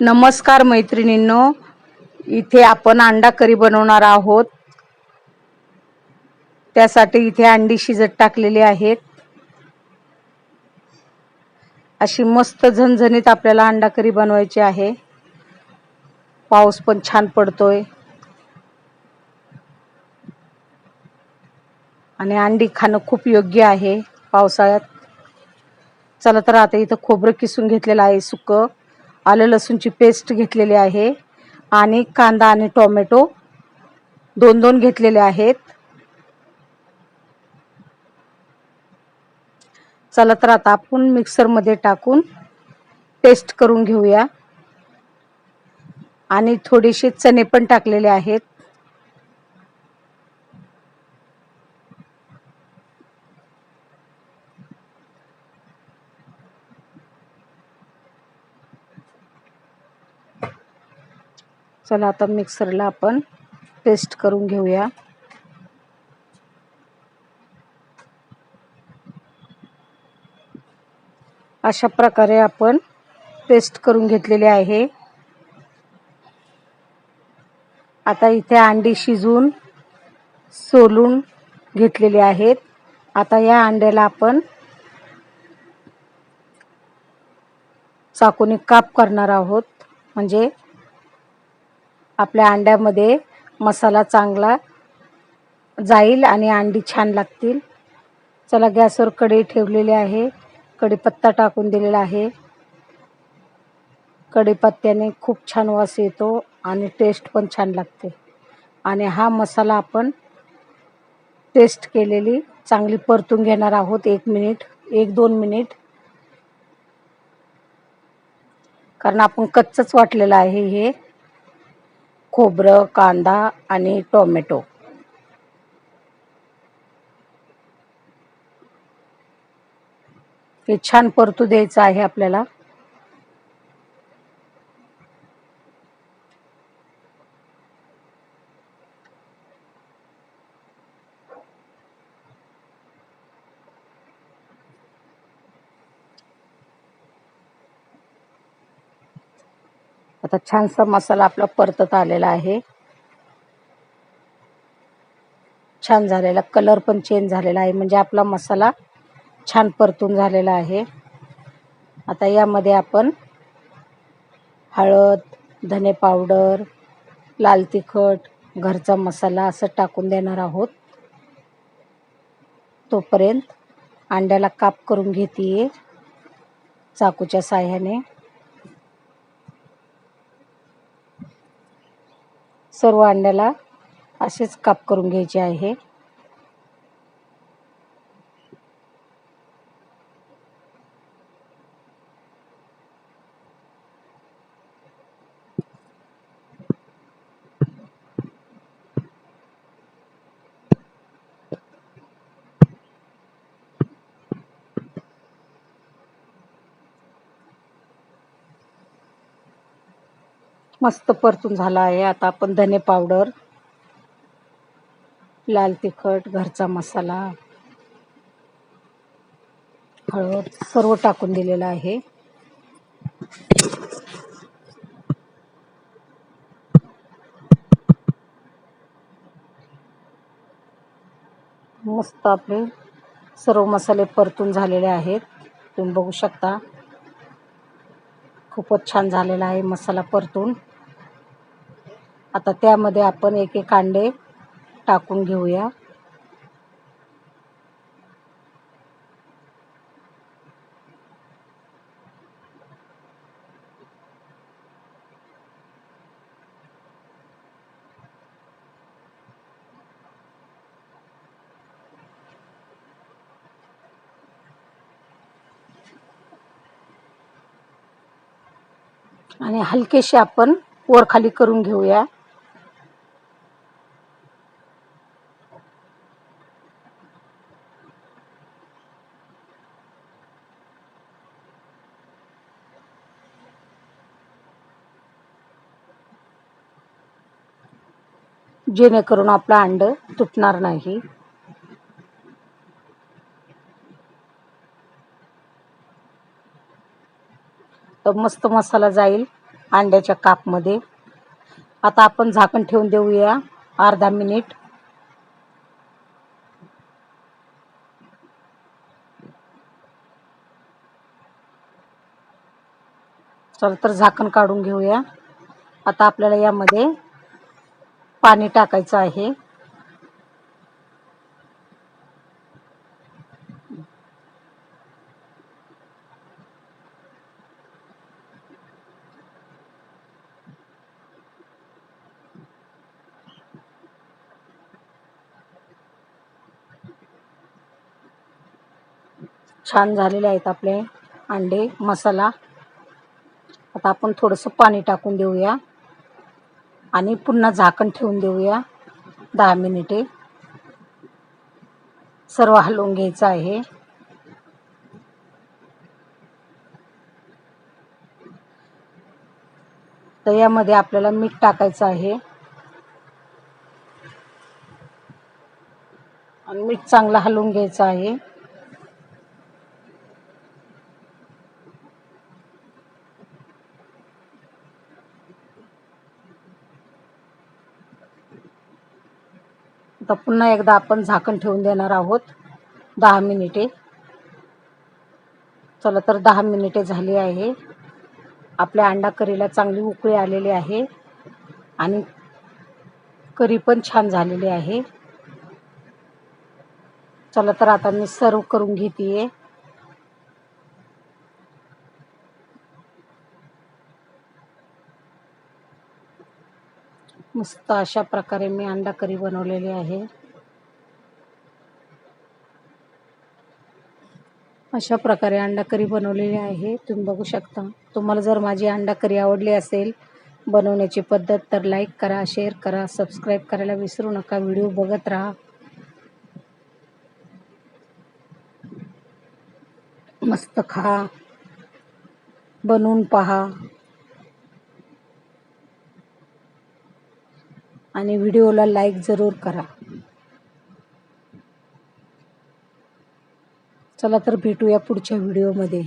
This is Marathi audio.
नमस्कार मैत्रिणींनो इथे आपण अंडा करी बनवणार आहोत. त्यासाठी इथे अंडी शिजत टाकलेली आहेत. अशी मस्त झणझणीत आपल्याला अंडा करी बनवायची आहे. पाऊस पण छान पडतोय. आणि अंडी खाणं खूप योग्य आहे पावसाळ्यात. चला तर आता इथं खोबरं किसून घेतलेलं आहे सुकं. आलं लसूणची पेस्ट घेतलेली आहे आणि कांदा आणि टोमॅटो दोन दोन घेतलेले आहेत. चला तर आता आपण मिक्सरमध्ये टाकून पेस्ट करून घेऊया. आणि थोडेसे चणे पण टाकलेले आहेत. चला आता मिक्सरला आपण पेस्ट करून घेऊया. अशा प्रकारे आपण पेस्ट करून घेतलेली आहे. आता इथे अंडी शिजून सोलून घेतलेली आहेत. आता या अंड्याला आपण चाकूने काप करणार आहोत. म्हणजे आपल्या अंड्यामध्ये मसाला चांगला जाईल आणि अंडी छान लागतील. चला गॅसवर कढई ठेवलेली आहे. कढीपत्ता टाकून दिलेला आहे. कढीपत्त्याने खूप छान वास येतो आणि टेस्ट पण छान लागते. आणि हा मसाला आपण टेस्ट केलेली चांगली परतून घेणार आहोत. एक मिनिट एक दोन मिनिट. कारण आपण कच्चच वाटलेलं आहे हे. खोबरं कांदा आणि टोमॅटो. हे छान परतू द्यायचं आहे आपल्याला. आता छानसा मसाला आपला परतत आलेला आहे. छान झालेला कलर पण चेंज झालेला आहे. म्हणजे आपला मसाला छान परतून झालेला आहे. आता यामध्ये आपण हळद धने पावडर लाल तिखट घरचा मसाला असं टाकून देणार आहोत. तोपर्यंत अंड्याला काप करून घेते चाकूच्या साह्याने. सर्व अंड्याला असेच काप करून घ्यायचे आहे. मस्त परतून झाला आहे. आता आपण धने पावडर लाल तिखट घरचा मसाला हळद सर्व टाकून दिलेलं आहे. मस्त आपले सर्व मसाले परतून झालेले आहेत. तुम्ही बघू शकता. खूपच छान झालेला आहे मसाला परतून. आता त्यामध्ये आपण एक एक कांडे टाकून घेऊया. आणि हलकेशी आपण वर खाली करून घेऊया. जेणेकरून आपलं अंड तुटणार नाही. तर मस्त मसाला जाईल अंड्याच्या कापमध्ये. आता आपण झाकण ठेवून देऊया अर्धा मिनिट. चल तर झाकण काढून घेऊया. आता आपल्याला यामध्ये पाणी टाकायचं आहे. छान झालेले आहेत आपले अंडे मसाला. आता आपण थोडंसं पाणी टाकून देऊया. आणि पुन्हा झाकण ठेवून देऊया दहा मिनिटे. सर्व हलवून घ्यायचं आहे. तर यामध्ये आपल्याला मीठ टाकायचं आहे. आणि मीठ चांगलं हलवून घ्यायचं आहे. आता पुन्हा एकदा आपण झाकण ठेवून देणार आहोत. दहा मिनिटे. चला तर दहा मिनिटे झाली आहे. आपल्या अंडा करीला चांगली उकळी आलेली आहे. आणि करी पण छान झालेली आहे. चला तर आता मी सर्व करून घेते मस्त अशा प्रकारे मी अंडा करी बनवलेली आहे. अशा प्रकारे अंडा करी बनवलेली आहे. तुम्ही बघू शकता. तुम्हाला जर माझी अंडा करी आवडली असेल बनवण्याची पद्धत तर लाईक करा शेअर करा सबस्क्राईब करायला विसरू नका. व्हिडिओ बघत राहा. मस्त खा. बनवून पहा. आणि व्हिडिओला लाईक जरूर करा. चला तर भेटूया पुढच्या व्हिडिओमध्ये.